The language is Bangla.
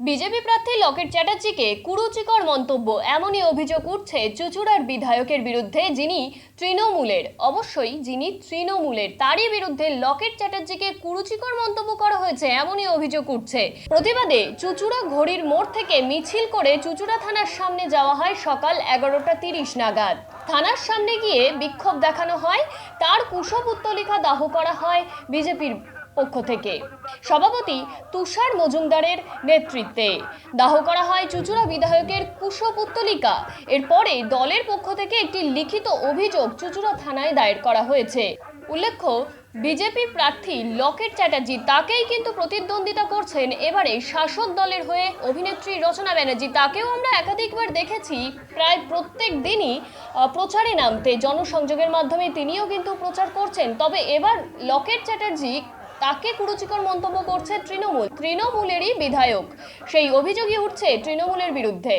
বিজেপি প্রার্থী লকেট চ্যাটার্জিকে কুরুচিকর মন্তব্য, এমনই অভিযোগ উঠছে চুচুড়ার বিধায়কের বিরুদ্ধে যিনি তৃণমূলের। অবশ্যই যিনি তৃণমূলের, তারই বিরুদ্ধে লকেট চ্যাটার্জিকে কুরুচিকর মন্তব্য করা হয়েছে, এমনই অভিযোগ উঠছে। প্রতিবাদে চুচুড়া ঘড়ির মোড় থেকে মিছিল করে চুচুড়া থানার সামনে যাওয়া হয় সকাল এগারোটা তিরিশ নাগাদ। থানার সামনে গিয়ে বিক্ষোভ দেখানো হয়, তার কুশপুত্তলিকা দাহ করা হয় বিজেপির পক্ষ থেকে। সভাপতি তুষার মজুমদারের নেতৃত্বে। দাহ করা হয় চুচুড়া বিধায়কের কুশপুত্তলিকা। এরপরে দলের পক্ষ থেকে একটি লিখিত অভিযোগ চুচুড়া থানায় দায়ের করা হয়েছে। উল্লেখ্য, বিজেপি প্রার্থী লকেট চ্যাটার্জি তাকেই কিন্তু প্রতিদ্বন্দ্বিতা করছেন। এবারে শাসক দলের হয়ে অভিনেত্রী রচনা ব্যানার্জি তাকেও আমরা একাধিকবার দেখেছি। প্রায় প্রত্যেক দিনই প্রচারে নামতে, জনসংযোগের মাধ্যমে তিনিও কিন্তু প্রচার করছেন। তবে এবার লকেট চ্যাটার্জি তাকে কুরুচিকর মন্তব্য করছে তৃণমূল। তৃণমূলেরই বিধায়ক। সেই অভিযোগই উঠছে তৃণমূলের বিরুদ্ধে।